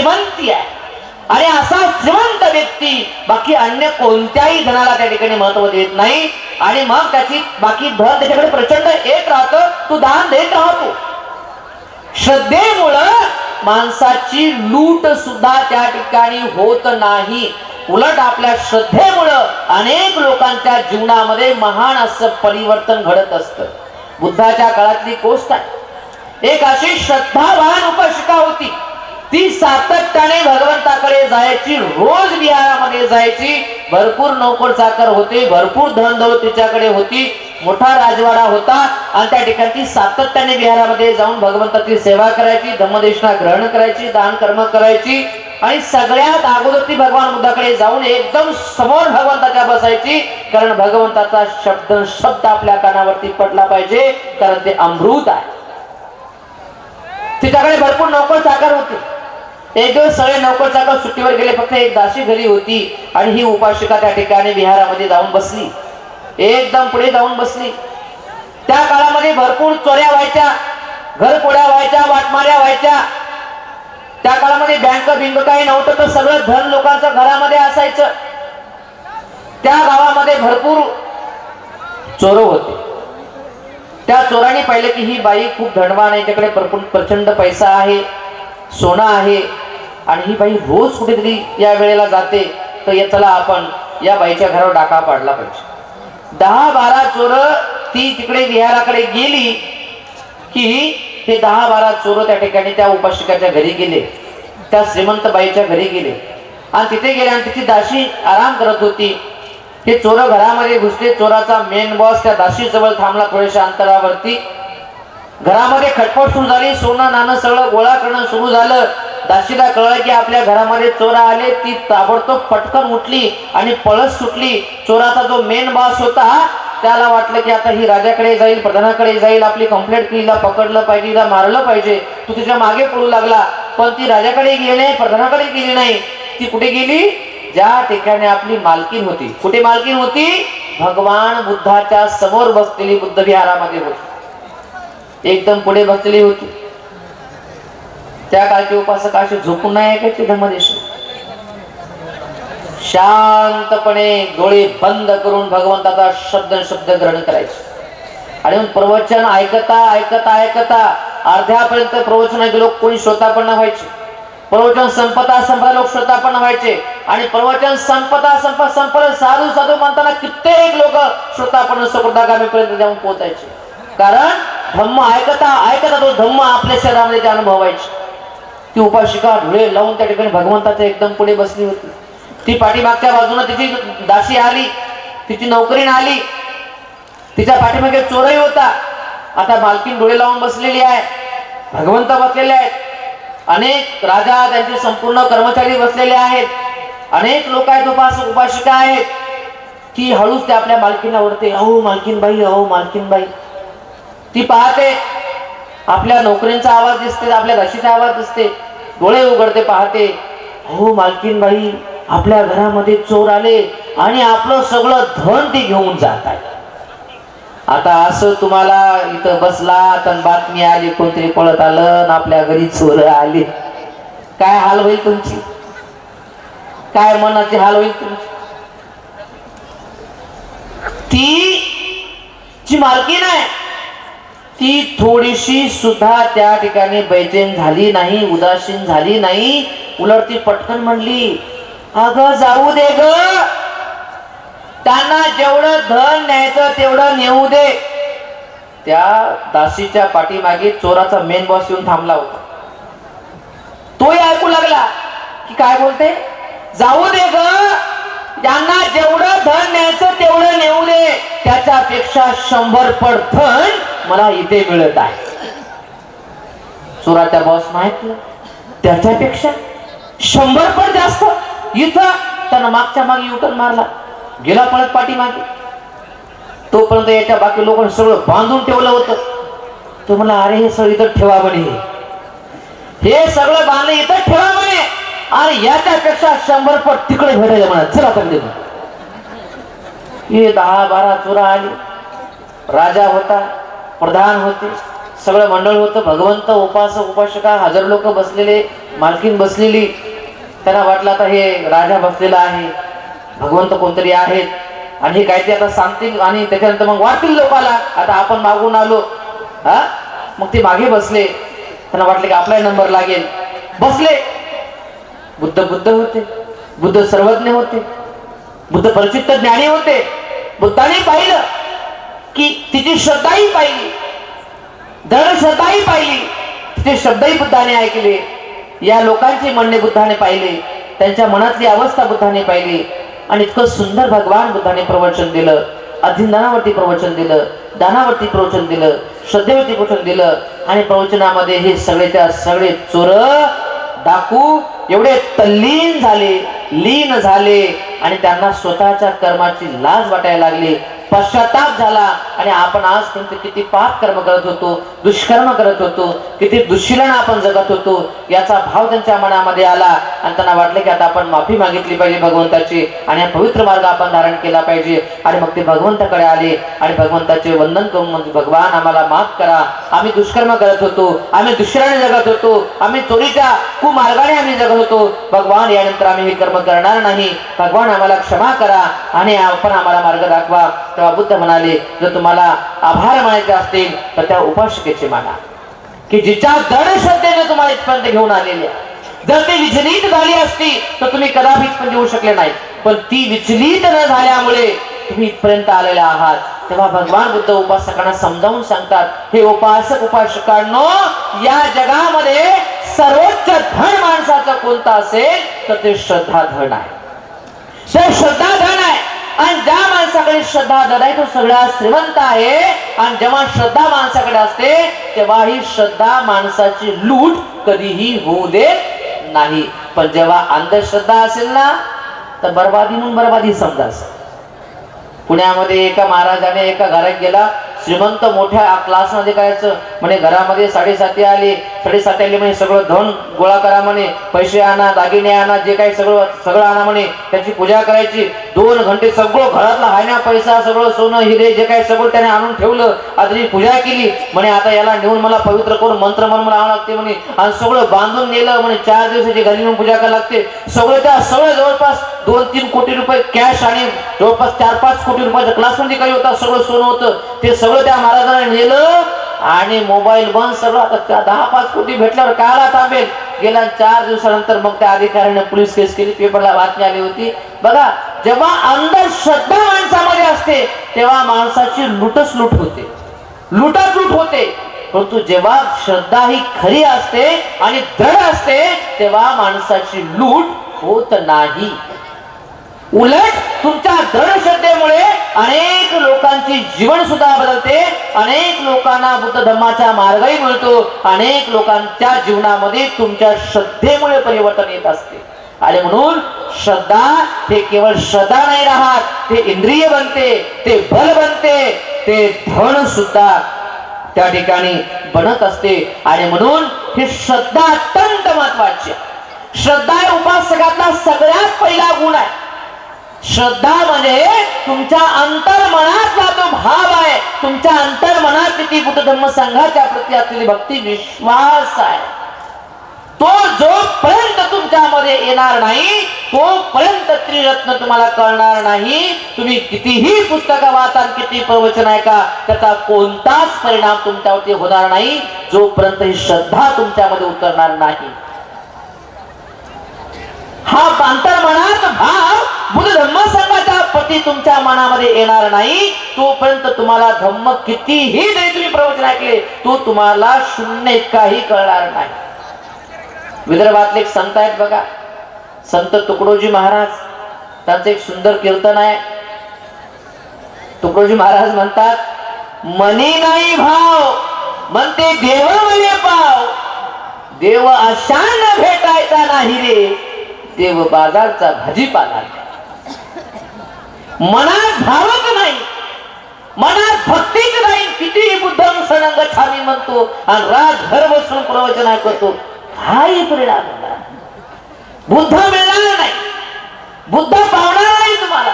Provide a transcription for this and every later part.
श्रीमंती आहे. आणि असा श्रीमंत व्यक्ती बाकी अन्य कोणत्याही धनाला त्या ठिकाणी महत्त्व देत नाही आणि मग त्याची बाकी धन त्याच्याकडे प्रचंड येत राहतं तू दान देत राहतो. श्रद्धेमुळं माणसाची लूट सुद्धा त्या ठिकाणी होत नाही. उलट आपल्या श्रद्धेमुळं अनेक लोकांच्या जीवनामध्ये महान असं परिवर्तन घडत असतं. बुद्धाच्या काळातली गोष्ट आहे. एक अशी श्रद्धावान उपासिका होती. ती सातत्याने भगवंताकडे जायची रोज विहारामध्ये जायची. भरपूर नोकर चाकर होते भरपूर धन तिच्याकडे होती. मोठा राजवाडा होता. आणि त्या ठिकाणी सातत्याने विहारामध्ये जाऊन भगवंताची सेवा करायची धम्मदेशना ग्रहण करायची दान कर्म करायची. आणि सगळ्यात अगोदर ती भगवान बुद्धाकडे जाऊन एकदम समोर भगवंताच्या बसायची. कारण भगवंताचा शब्द शब्द आपल्या कानावरती पडला पाहिजे कारण ते अमृत आहे. तिच्याकडे भरपूर नोकर चाकर होते. एक दिवस सगळे नोकर चाकर सुट्टीवर गेले फक्त एक दासी घरी होती आणि ही उपासिका त्या ठिकाणी विहारामध्ये जाऊन बसली. एकदम पुढे जाऊन बसली. त्या काळामध्ये भरपूर चोऱ्या व्हायच्या घरपोड्या व्हायच्या वाटमाऱ्या व्हायच्या. त्या काळामध्ये बँक बिंक काही नव्हतं तर सगळं धन लोकांचं घरामध्ये असायचं. त्या गावामध्ये भरपूर चोर होते. त्या चोरांनी पाहिलं की ही बाई खूप धनवान आहे त्याकडे भरपूर प्रचंड पैसा आहे सोनं आहे. आणि ही बाई रोज कुठेतरी या वेळेला जाते तर या चला आपण या बाईच्या घरावर डाका पाडला पाहिजे. दहा बारा चोर ती तिकडे विहाराकडे गेली की ते दहा बारा चोर त्या ठिकाणी त्या उपासिकाच्या घरी गेले त्या श्रीमंत बाईच्या घरी गेले. आणि तिथे गेले आणि तिची दाशी आराम करत होती. हे चोर घरामध्ये घुसले चोराचा मेन बॉस त्या दाशी जवळ थांबला थोड्याशा अंतरावरती. घरामध्ये खटपट सुरू झाली सोनं नाणं सगळं गोळा करणं सुरू झालं. दाशीला कळलं की आपल्या घरामध्ये चोर आले ती ताबडतोब पटकन उठली आणि पळस सुटली. चोराचा जो मेन बॉस होता त्याला वाटलं की आता ही राजाकडे जाईल प्रधानाकडे जाईल आपली कंप्लेंट केली पकडलं पाहिजे हिला मारलं पाहिजे. तू तिच्यामागे पळू लागला पण ती राजाकडे गेली नाही प्रधानाकडे गेली नाही. ती कुठे गेली? ज्या ठिकाणी आपली मालकीन होती. कुठे मालकीन होती? भगवान बुद्धाच्या समोर बसलेली बुद्ध विहारामध्ये होती. एकदम पुढे बसलेली होती. त्या काळचे उपासक असे झोपून नाही ऐकायचे धर्मदेश. शांतपणे डोळे बंद करून भगवंताचा शब्द शब्द ग्रहण करायचे. आणि प्रवचन ऐकता ऐकता ऐकता अर्ध्यापर्यंत प्रवचन ऐकलो कोणी श्रोता पण व्हायचे. प्रवचन संपता संपता लोक श्रोता पण व्हायचे. आणि प्रवचन संपता संपत संपलं साधू साधू म्हणताना कित्येक लोक श्रोता पण पर्यंत जाऊन पोहोचायचे. कारण धम्म ऐकता ऐकता तो धम्म आपल्या शरीरामध्ये ते अनुभवायचे ती उपाशिका धुळे लावून त्या ठिकाणी भगवंताच्या एकदम पुढे बसली होती. ती पाठीमागच्या बाजूने तिची दासी आली तिची नोकरीन आली. तिच्या पाठीमागे चोरही होता. आता मालकीन डोळे लावून बसलेली आहे. भगवंत बसलेले आहेत. अनेक राजा त्यांचे संपूर्ण कर्मचारी बसलेले आहेत. अनेक लोक आहेत उपासक उपासिका आहेत. ती हळूच ते आपल्या मालकीला ओढते अहो मालकीनबाई अहो मालकीनबाई ती पाहते आपल्या नोकरींचा आवाज दिसते आपल्या घशीचा आवाज दिसते. डोळे उघडते पाहते. हो मालकीनबाई आपल्या घरामध्ये चोर आले आणि आपलं सगळं धन ते घेऊन जात आहे आता असं तुम्हाला इथं बसला तर बातमी आली कोणतरी पळत आलं आणि आपल्या घरी चोर आले. काय हाल होईल तुमची? काय मनाची हाल होईल तुमची? ती जी मालकीन आहे ती थोडीशी सुद्धा त्या ठिकाणी बैचेन झाली नाही उदासीन झाली नाही. उलट ती पटकन म्हणली अग जाऊ दे ग. त्यांना जेवढं धन न्यायचं तेवढं नेऊ दे. त्या दासीच्या पाठीमागे चोराचा मेन बॉस येऊन थांबला होता. तोही ऐकू लागला की काय बोलते? जाऊ दे ग. ज्यांना जेवढं धन न्यायचं तेवढं नेऊ दे त्याच्यापेक्षा शंभर पट धन मला इथे मिळत आहे. चोराचा बॉस माहीत त्याच्यापेक्षा शंभर पट जास्त. इथं त्यानं मागच्या मागे युटर्न मारला. गेला पळत पाठीमागे. तोपर्यंत याच्या बाकी लोकांनी सगळं बांधून ठेवलं होतं. तो म्हणला अरे हे सगळं इथं ठेवा म्हणे. हे सगळं बांधलं इथं ठेवा म्हणे. आणि याच्यापेक्षा शंभर पट तिकडे भेटायला म्हणा. चला तर हे दहा बारा चोरा आली. राजा होता प्रधान होते. सगळं मंडळ होतं. भगवंत उपास उपासका हजार लोक बसलेले मालकीन बसलेली. त्यांना वाटलं आता हे राजा बसलेला आहे. भगवंत कोणतरी आहेत. आणि हे काहीतरी आता सांगतील आणि त्याच्यानंतर मग वाटतील लोकाला. आता आपण मागून आलो. हा? मग ते मागे बसले. त्यांना वाटले की आपलाही नंबर लागेल. बसले. बुद्ध बुद्ध होते. बुद्ध सर्वज्ञ होते. बुद्ध परिचित ज्ञानी होते. बुद्धाने पाहिलं की तिची श्रद्धाही पाहिली. धन श्रद्धाही पाहिली. तिचे शब्दही बुद्धाने ऐकले. या लोकांचे म्हणणे बुद्धाने पाहिले. त्यांच्या मनातली अवस्था बुद्धाने पाहिली. आणि इतकं सुंदर भगवान बुद्धाने प्रवचन दिलं. अधीनदानावरती प्रवचन दिलं. दानावरती प्रवचन दिलं. श्रद्धेवरती प्रवचन दिलं. आणि प्रवचनामध्ये हे सगळेच्या सगळे चोर डाकू एवढे तल्लीन झाले. लीन झाले आणि त्यांना स्वतःच्या कर्माची लाज वाटायला लागली. पश्चाताप झाला आणि आपण आज तुमचे किती पाप कर्म करत होतो दुष्कर्म करत होतो किती दुश्शीलन आपण जगत होतो याचा भाव त्यांच्या मनामध्ये आला. आणि त्यांना वाटलं की आता आपण माफी मागितली पाहिजे भगवंताची आणि हा पवित्र मार्ग आपण धारण केला पाहिजे. आणि मग ते भगवंताकडे आले आणि भगवंताचे वंदन करून म्हणजे भगवान आम्हाला माफ करा. आम्ही दुष्कर्म करत होतो. आम्ही दुसऱ्याने जगत होतो. आम्ही चोरीच्या कुमार्गाने आम्ही जगत होतो. भगवान यानंतर आम्ही हे कर्म करणार नाही. भगवान आम्हाला क्षमा करा आणि आपण आम्हाला मार्ग दाखवा. तेव्हा बुद्ध म्हणाले जर तुम्हाला आभार मानायचे असतील तर त्या उपासकेचे माना. की जिच्या दड श्रद्धेने तुम्हाला इथपर्यंत घेऊन आलेली जर ती विचलित झाली असती तर तुम्ही कदापि इथपर्यंत येऊ शकले नाही. पण ती विचलित न झाल्यामुळे तुम्ही इथपर्यंत आलेले आहात. तेव्हा भगवान बुद्ध उपासकांना समजावून सांगतात हे उपासक उपासकांनो या जगामध्ये सर्वोच्च धन माणसाचं कोणतं असेल तर ते श्रद्धा धन आहे. ते श्रद्धा धन आहे. आणि ज्या माणसाकडे श्रद्धा धन आहे तो सगळा श्रीमंत आहे. आणि जेव्हा श्रद्धा माणसाकडे असते तेव्हा ही श्रद्धा माणसाची लूट कधीही होऊ देत नाही. पण जेव्हा अंधश्रद्धा असेल ना तर बर्बादी म्हणून बर्बादी समजा. पुण्यामध्ये एका महाराजाने एका घरात गेला श्रीमंत मोठ्या क्लासमध्ये करायचं. म्हणे घरामध्ये साडेसाती आली. साडेसाती आली म्हणे सगळं धन गोळा करा म्हणे. पैसे आणा दागिने आणा जे काही सगळं सगळं आणा म्हणे. त्याची पूजा करायची. दोन घंटे सगळं घरातला हायना पैसा सगळं सोनं हिरे जे काही सगळं त्याने आणून ठेवलं. आता पूजा केली. म्हणे आता याला नेऊन मला पवित्र करून मंत्र म्हणून मला आणावं लागते म्हणे. आणि सगळं बांधून नेलं. म्हणे चार दिवसाची घरी नेऊन पूजा करायला लागते. सगळं त्या सगळं जवळपास दोन तीन कोटी रुपये कॅश आणि जवळपास चार पाच कोटी रुपयाच्या क्लासमध्ये काही होता. सगळं सोनं होतं. ते सगळं त्या महाराजांना नेलं आणि मोबाईल बंद सगळं. आता दहा पाच कोटी भेटल्यावर कायला थांबेल गेल्या चार दिवसानंतर मग त्या अधिकाऱ्याने पोलीस केस केली. पेपरला बातमी आली होती. बघा जेव्हा अंधश्रद्धा माणसामध्ये असते तेव्हा माणसाची लुटच लूट होते. लुटच लूट होते. परंतु जेव्हा श्रद्धा ही खरी असते आणि दृढ असते तेव्हा माणसाची लूट होत नाही. उलट तुमच्या दृढ श्रद्धेमुळे अनेक लोकांची जीवन सुद्धा बदलते. अनेक लोकांना बुद्ध धर्माचा मार्गही मिळतो. अनेक लोकांच्या जीवनामध्ये तुमच्या श्रद्धेमुळे परिवर्तन येत असते. आणि म्हणून श्रद्धा हे केवळ श्रद्धा नाही राहत ते इंद्रिय बनते ते बल बनते ते धन सुद्धा त्या ठिकाणी बनत असते. आणि म्हणून ही श्रद्धा अत्यंत महत्वाची श्रद्धा हे उपासकातला सगळ्यात पहिला गुण आहे. श्रद्धा म्हणजे तुमच्या अंतर्मनातला तो भाव आहे तुमच्या अंतर्मनात ती बुद्ध धर्म संघाच्या प्रती असलेली भक्ती विश्वास आहे. तो जोपर्यंत तुमच्यामध्ये येणार नाही तोपर्यंत त्रिरत्न तुम्हाला कळणार नाही. तुम्ही कितीही पुस्तकं वाचा किती प्रवचन आहे का त्याचा कोणताच परिणाम तुमच्यावरती होणार नाही. जोपर्यंत ही श्रद्धा तुमच्यामध्ये उतरणार नाही. हा अंतर्मनात भाव बुद्ध धम्म संघाचा पती तुमच्या मनामध्ये येणार नाही. तोपर्यंत तुम्हाला धम्म कितीही जरी तुम्ही प्रवचन ऐकले तो तुम्हाला शून्य इतकाही कळणार नाही. विदर्भातले एक संत आहेत बघा. संत तुकडोजी महाराज. त्यांचं एक सुंदर कीर्तन आहे. तुकडोजी महाराज म्हणतात मनी नाही भाव म्हणते देव म्हणे पाव. देव अशान भेटायचा नाही रे. देव बाजारचा भाजीपाला. मनात भावच नाही. मनात भक्तीच नाही. कितीही बुद्धम सनंग छामी म्हणतो आणि रातभर बसून प्रवचना करतो. हाही परिणाम होणार बुद्ध मिळणार नाही. बुद्ध पावणार नाही तुम्हाला.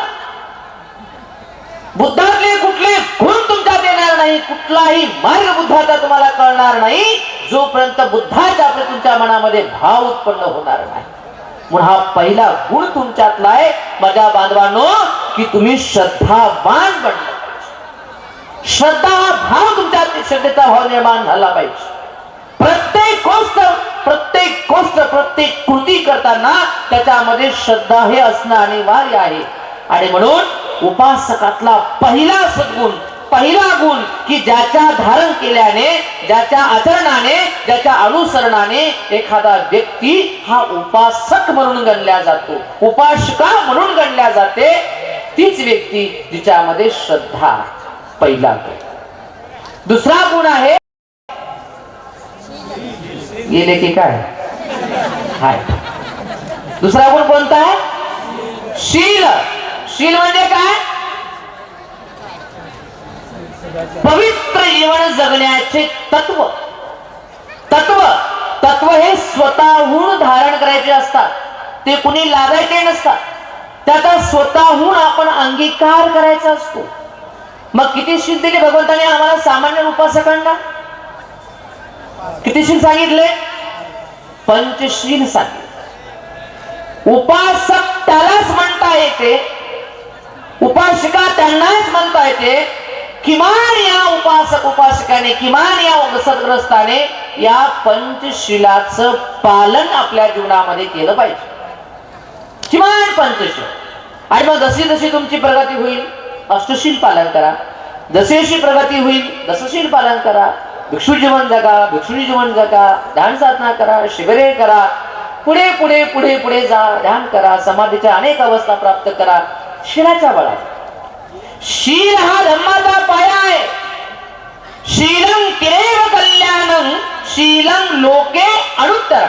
बुद्धातले कुठले गुण तुमच्यात येणार नाही. कुठलाही मार्ग बुद्धाचा तुम्हाला कळणार नाही. जोपर्यंत बुद्धाच्या आपल्या तुमच्या मनामध्ये भाव उत्पन्न होणार नाही. म्हणून हा पहिला गुण तुमच्यातला आहे. माझ्या बांधवांनो की तुम्ही श्रद्धावान बनला श्रद्धा हा भाव तुमच्यात श्रद्धेचा भाव हो निर्माण झाला पाहिजे. प्रत्येक गोष्ट प्रत्येक गोष्ट प्रत्येक कृती करताना त्याच्यामध्ये श्रद्धा हे असणं अनिवार्य आहे. आणि म्हणून उपासकातला पहिला सद्गुण पहिला गुण की ज्याच्या धारण केल्याने ज्याच्या आचरणाने ज्याच्या अनुसरणाने एखादा व्यक्ती हा उपासक म्हणून गणल्या जातो. उपासका म्हणून गणल्या जाते. तीच व्यक्ती जिच्यामध्ये श्रद्धा पहिला गुण. दुसरा गुण आहे गेले की काय? हाय. दुसरा गुण कोणता? आहे शील. शील म्हणजे काय? पवित्र जीवन जगण्याचे तत्व. तत्व तत्व हे स्वतःहून धारण करायचे असतात. ते कुणी लागायचे नसतात. त्याचा स्वतःहून आपण अंगीकार करायचा असतो. मग किती शील दिले भगवंताने आम्हाला सामान्य उपासकांना? किती शील सांगितले? पंचशील सांगितले. उपासक त्यालाच म्हणता येते. उपासिका त्यांनाच म्हणता येते. किमान या उपासक उपासकाने किमान या सदग्रस्ताने या पंचशिलाच पालन आपल्या जीवनामध्ये केलं पाहिजे. किमान पंचशील. आणि मग जशी जशी तुमची प्रगती होईल अष्टशील पालन करा. जशी जशी प्रगती होईल दसशील पालन करा. भिक्षू जीवन जगा भिक्षुणी जीवन जगा. ध्यान साधना करा शिबिरे करा. पुढे पुढे पुढे पुढे जा. ध्यान करा. समाधीच्या अनेक अवस्था प्राप्त करा. शिलाच्या बळा शील हा धर्माचा पाया आहे शीलम किरेव कल्याणम शीलम लोके अडुत्तर।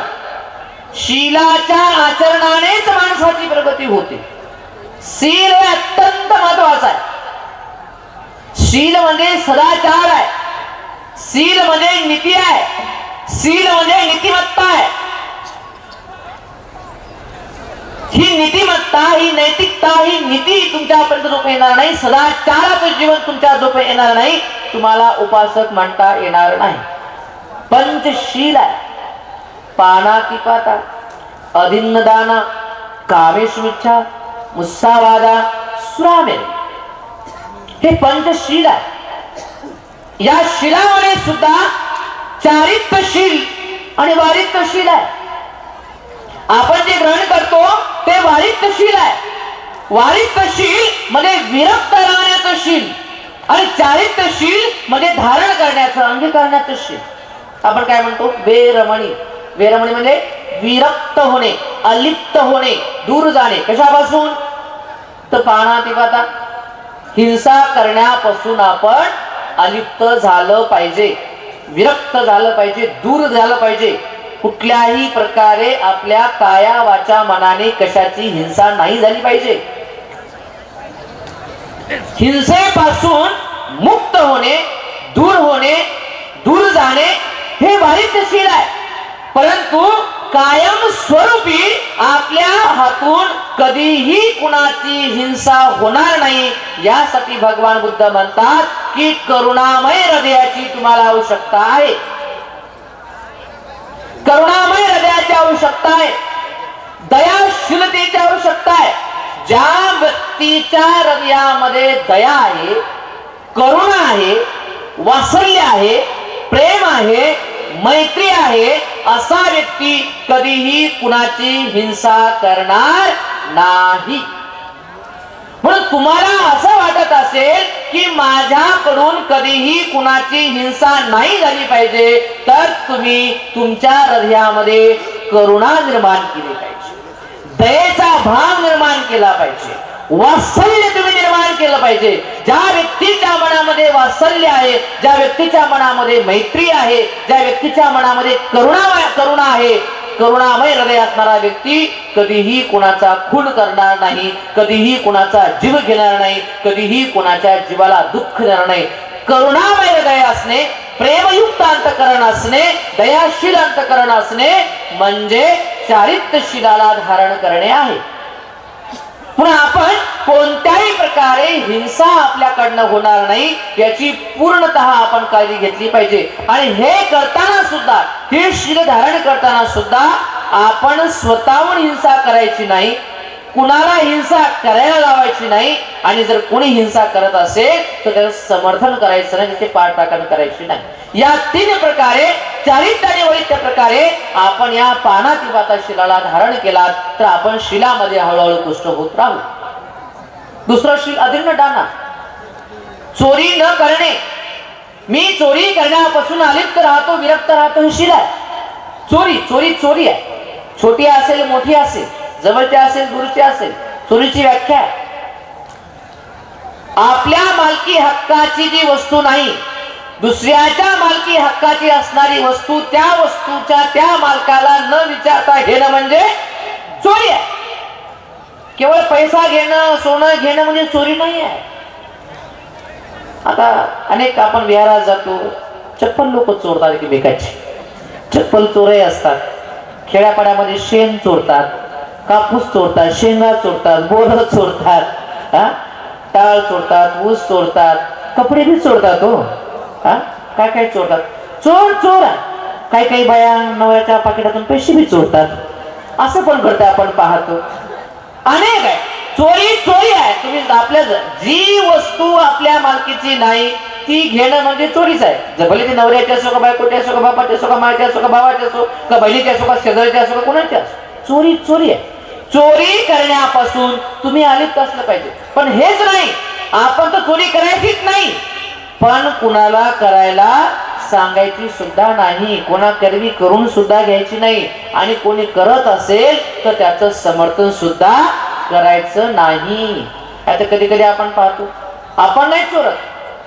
शीलाच्या आचरणानेच माणसाची प्रगती होते. शील हे अत्यंत महत्वाचं आहे. शील म्हणजे सदाचार आहे. शील म्हणजे नीती आहे. शील म्हणजे नीतिमत्ता आहे. ही नीतिमत्ता ही नैतिकता ही नीती तुमच्यापर्यंत झोप येणार नाही. सदाचाराचं जीवन तुमच्या झोप येणार नाही. तुम्हाला उपासक म्हणता येणार नाही. पंचशील आहे. पाना की पाता अभिन्नदाना कामेशुच्छा मुस्सावादा सुरामे हे पंचशील आहे. या शिलामध्ये सुद्धा चारित्रशील आणि वारित्रशील आहे. आपण जे ग्रहण करतो ते वारित्र्यशील आहे. वारित्र्यशील म्हणजे विरक्त राहण्याचं शील. आणि चारित्र्यशील म्हणजे धारण करण्याचं अंगीकारण्याचं शील. आपण काय म्हणतो? वेरमणी. वेरमणी म्हणजे विरक्त होणे अलिप्त होणे दूर जाणे. कशापासून? तर पाहणा पाहता हिंसा करण्यापासून आपण अलिप्त झालं पाहिजे. विरक्त झालं पाहिजे दूर झालं पाहिजे. कुठल्याही प्रकारे आपल्या काया वाचा मनाने कशाची हिंसा नाही झाली पाहिजे. हिंसेपासून मुक्त होणे दूर होणे दूर जाणे हे वारित्यशील आहे. परंतु कायम स्वरूपी आपल्या हातून कधीही कुणाची हिंसा होणार नाही. यासाठी भगवान बुद्ध म्हणतात की करुणामय हृदयाची तुम्हाला आवश्यकता आहे. करुणामय हृदयाची आवश्यकता आहे. दयाशीलतेची आवश्यकता आहे. ज्या व्यक्तीच्या हृदयामध्ये दया आहे करुणा आहे वासल्य आहे प्रेम आहे मैत्री आहे असा व्यक्ती कधीही कुणाची हिंसा करणार नाही. म्हणून तुम्हाला असं वाटत असेल की माझ्याकडून कधीही कुणाची हिंसा नाही झाली पाहिजे तर तुम्ही तुमच्या हृदयामध्ये करुणा निर्माण केली पाहिजे. दयेचा भाव निर्माण केला पाहिजे. वात्सल्य तुम्ही निर्माण केलं पाहिजे. ज्या व्यक्तीच्या मनामध्ये वात्सल्य आहे ज्या व्यक्तीच्या मनामध्ये मैत्री आहे ज्या व्यक्तीच्या मनामध्ये करुणा करुणा आहे करुणामय हृदय असणारा व्यक्ती कधीही कुणाचा खून करणार नाही कधीही कुणाचा जीव घेणार नाही कधीही कुणाच्या जीवाला दुःख देणार नाही. करुणामय हृदय असणे प्रेमयुक्त अंतकरण असणे दयाशील अंतकरण असणे म्हणजे चारित्र्यशीलाला धारण करणे आहे. म्हणून आपण कोणत्याही प्रकारे हिंसा आपल्याकडनं होणार नाही याची पूर्णतः आपण काळजी घेतली पाहिजे. आणि हे करताना सुद्धा हे शील धारण करताना सुद्धा आपण स्वतःहून हिंसा करायची नाही कुणाला हिंसा करायला लावायची नाही आणि जर कोणी हिंसा करत असेल तर त्याचं समर्थन करायचं नाही त्याची पाठराखण करायची नाही. या तीन प्रकारे चारित्र्याने आणि वैत्य प्रकारे आपण या पानाती पाता शिलाला धारण केला तर आपण शिलामध्ये हळूहळू पुष्ट होत राहू. दुसरं शिल अधीर्ण डाना. चोरी न करणे. मी चोरी करण्यापासून अलिप्त राहतो विरक्त राहतो ही शिला आहे. चोरी चोरी चोरी आहे. छोटी असेल मोठी असेल. जवळचे असेल गुरुचे असेल चोरीची व्याख्या. आपल्या मालकी हक्काची जी वस्तू नाही दुसऱ्याच्या मालकी हक्काची असणारी वस्तू त्या वस्तूच्या त्या मालकाला न विचारता घेणं म्हणजे चोरी आहे. केवळ पैसा घेणं सोनं घेणं म्हणजे चोरी नाही आहे. आता अनेक आपण विहारात जातो चप्पल लोक चोरतात की बेकाची चप्पल चोरही असतात. खेड्यापाड्यामध्ये शेण चोरतात. कापूस चोरतात शेंगा चोरतात बोर चोरतात हा? टाळ चोरतात ऊस चोरतात कपडे बी चोरतात हो हा? काय काय चोरतात? चोर चोर. आहे काही काही बाया नवऱ्याच्या पाकिटातून पैसे बी चोरतात. असं पण घडतं आपण पाहतो. अनेक आहे. चोरी चोरी आहे. तुम्ही आपल्या जी वस्तू आपल्या मालकीची नाही ती घेणं म्हणजे चोरीच आहे. जर भले ती नवऱ्याची असो का बायकोची असो का बापाची असो का मायाची असो का भावाची असो का बहिणीची असो का शेजारची असो का कोणाची असो. चोरी चोरी आहे. चोरी करण्यापासून तुम्ही अलिप्त असलं पाहिजे. पण हेच नाही. आपण तर चोरी करायचीच नाही. पण कुणाला करायला सांगायची सुद्धा नाही. कोणा करवी करून सुद्धा घ्यायची नाही. आणि कोणी करत असेल तर त्याचं समर्थन सुद्धा करायचं नाही. आता कधी कधी आपण पाहतो. आपण नाही चोरत.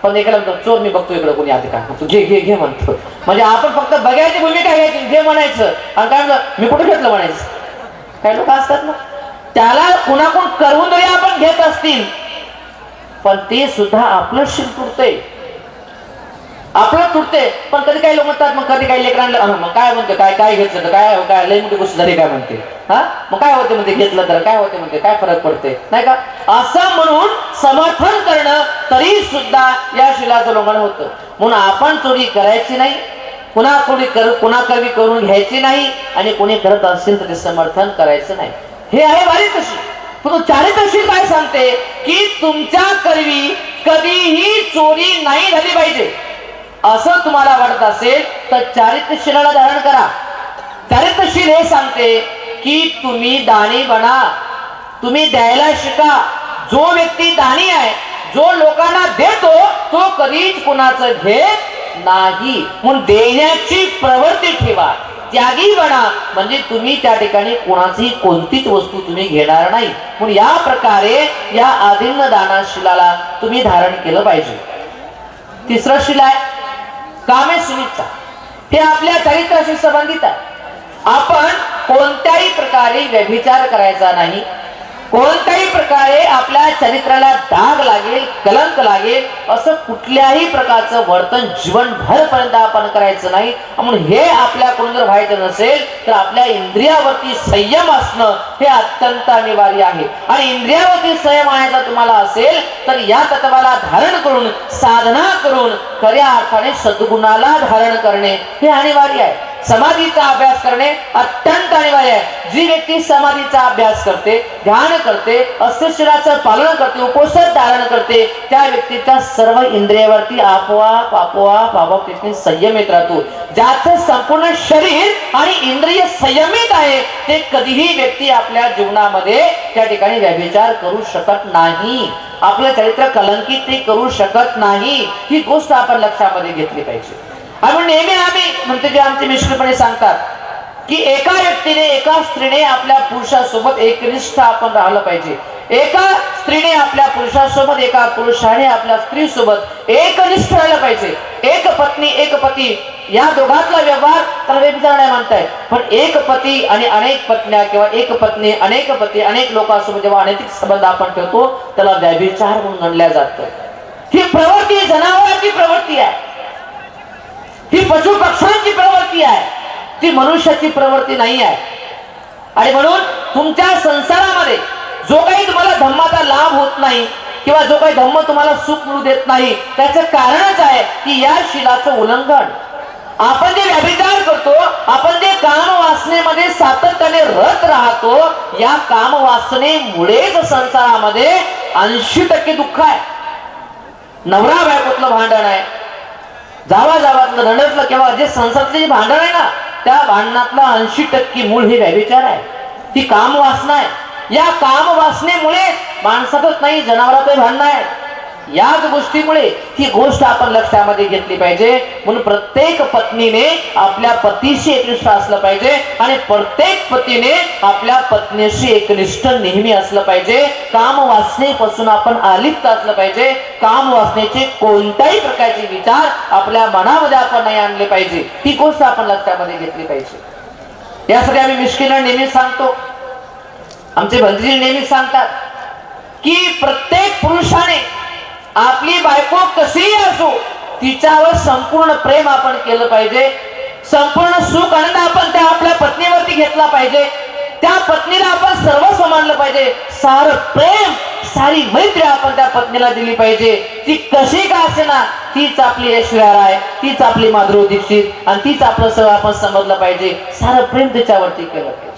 पण एकाला म्हणतो चोर मी बघतो इकडे कोणी आता का? घे घे घे म्हणतो. म्हणजे आपण फक्त बघायची भूमिका घ्यायची. घे म्हणायचं. आणि काय म्हणतो मी कुठे घेतलं म्हणायचं? काही लोक असतात ना? त्याला कुणाकडून करून जरी आपण घेत असतील. पण ते सुद्धा आपलं शिर तुटते आपलं तुटते पण कधी काही लोक म्हणतात मग कधी काही लेकरांना मग काय म्हणते काय काय घेतलं तर काय काय लय मोठी गोष्ट झाली काय म्हणते? हा? मग काय होते म्हणते? घेतलं तर काय होते म्हणते? काय फरक पडते नाही का? असं म्हणून समर्थन करणं तरी सुद्धा या शिलाचं लोकांना होतं. म्हणून आपण चोरी करायची नाही. पुन्हा कोणी कर पुन्हा कवी करून घ्यायची नाही आणि कोणी करत असेल तर ते समर्थन करायचं नाही. हे आहे वारी तशी पण चारित्रशील काय सांगते की तुमच्या करवी कधीही चोरी नाही झाली पाहिजे. असं तुम्हाला वाटत असेल तर चारित्रशीलाला धारण करा. चारित्रशील हे सांगते की तुम्ही दाणी बना. तुम्ही द्यायला शिका. जो व्यक्ती दाणी आहे जो लोकांना देतो तो कधीच कुणाचं घेत नाही. म्हणून देण्याची प्रवृत्ती ठेवा. त्यागी बना. म्हणजे तुम्ही त्या ठिकाणी कोणाची कोणतीच वस्तू तुम्ही घेणार नाही. म्हणून या प्रकारे या आदिन्न दानाशिलाला तुम्ही धारण केलं पाहिजे. तिसरं शिला आहे कामे सुनिच्छा हे आपल्या चरित्राशी संबंधित आहे. आपण कोणत्याही प्रकारे व्यभिचार करायचा नाही. कोणत्याही प्रकारे आपल्या चरित्राला दाग लागेल कलंक लागेल असं कुठल्याही प्रकारचं वर्तन जीवनभरपर्यंत आपण करायचं नाही. म्हणून हे आपल्याकडून जर व्हायचं नसेल तर आपल्या इंद्रियावरती संयम असणं हे अत्यंत अनिवार्य आहे. आणि इंद्रियावरती संयम आणायचा तुम्हाला असेल तर या तत्वाला धारण करून साधना करून खऱ्या अर्थाने सद्गुणाला धारण करणे हे अनिवार्य आहे. समाधीचा अभ्यास करणे अत्यंत अनिवार्य आहे. जी व्यक्ती समाधीचा अभ्यास करते ध्यान करते अस्थिशिराचं पालन करते उपोषण धारण करते त्या व्यक्तीच्या सर्व इंद्रियावरती आपोआप आपोआप आपोआप तिथे संयम येत राहतो. ज्याचं संपूर्ण शरीर आणि इंद्रिय संयमित आहे ते कधीही व्यक्ती आपल्या जीवनामध्ये त्या ठिकाणी व्यभिचार करू शकत नाही. आपलं चरित्र कलंकित ते करू शकत नाही. ही गोष्ट आपण लक्षामध्ये घेतली पाहिजे. आपण नेहमी आम्ही म्हणते जे आमचे मिश्रपणे सांगतात की एका व्यक्तीने एका स्त्रीने आपल्या पुरुषासोबत एकनिष्ठ आपण राहिलं पाहिजे. एका स्त्रीने आपल्या पुरुषासोबत एका पुरुषाने आपल्या स्त्रीसोबत एकनिष्ठ राहिलं पाहिजे. एक पत्नी एक पती या दोघातला व्यवहार तर व्यभिचार नाही म्हणताय पण एक पती आणि अनेक पत्न्या किंवा एक पत्नी अनेक पती अनेक लोकांसोबत जेव्हा अनैतिक संबंध आपण ठेवतो त्याला व्यभिचार म्हणून गणल्या जातं. ही प्रवृत्ती जनावरांची प्रवृत्ती आहे. ही पशु पक्ष्यांची प्रवृत्ती आहे. ती मनुष्याची प्रवृत्ती नाही आहे. आणि म्हणून तुमच्या संसारामध्ये जो काही तुम्हाला धम्माचा लाभ होत नाही किंवा जो काही धम्म तुम्हाला सुख मिळू देत नाही त्याचं कारणच आहे की या शिलाचं उल्लंघन. आपण जे व्यभिचार करतो आपण जे काम वासनेमध्ये सातत्याने रत राहतो या काम वासनेमुळेच संसारामध्ये ऐंशी टक्के दुःख आहे. नवरा बायकोतलं भांडण आहे. जावा जावातलं रणतलं किंवा जे संसारचं जे भांडण आहे ना त्या भांडणातलं ऐंशी टक्के मूळ हे व्यभिचार आहे. ती काम वासना आहे. या काम वासनेमुळे माणसातच नाही जनावरातही भांडणं आहे याच गोष्टीमुळे ही गोष्ट आपण लक्षामध्ये घेतली पाहिजे. म्हणून प्रत्येक पत्नीने आपल्या पतीशी एकनिष्ठ असलं पाहिजे आणि प्रत्येक पतीने आपल्या पत्नीशी एकनिष्ठ नेहमी असलं पाहिजे. काम वासनेपासून आपण आलिप्त असलं पाहिजे. काम वासनेचे कोणत्याही प्रकारचे विचार आपल्या मनामध्ये आपण नाही आणले पाहिजे. ही गोष्ट आपण लक्षामध्ये घेतली पाहिजे. यासाठी आम्ही मिश्किला नेहमी सांगतो. आमचे भंतजी नेहमी सांगतात की प्रत्येक पुरुषाने आपली बायको कशीही असो तिच्यावर संपूर्ण प्रेम आपण केलं पाहिजे. संपूर्ण सुख आनंद आपण त्या आपल्या पत्नीवरती घेतला पाहिजे. त्या पत्नीला आपण सर्व मानलं पाहिजे. सार प्रेम सारी मैत्री आपण त्या पत्नीला दिली पाहिजे. ती कशी का असे ना तीच आपली ऐश्वर्या राय तीच आपली माधुरी दीक्षित आणि तीच आपलं सगळं आपण समजलं पाहिजे. सारं प्रेम तिच्यावरती केलं पाहिजे.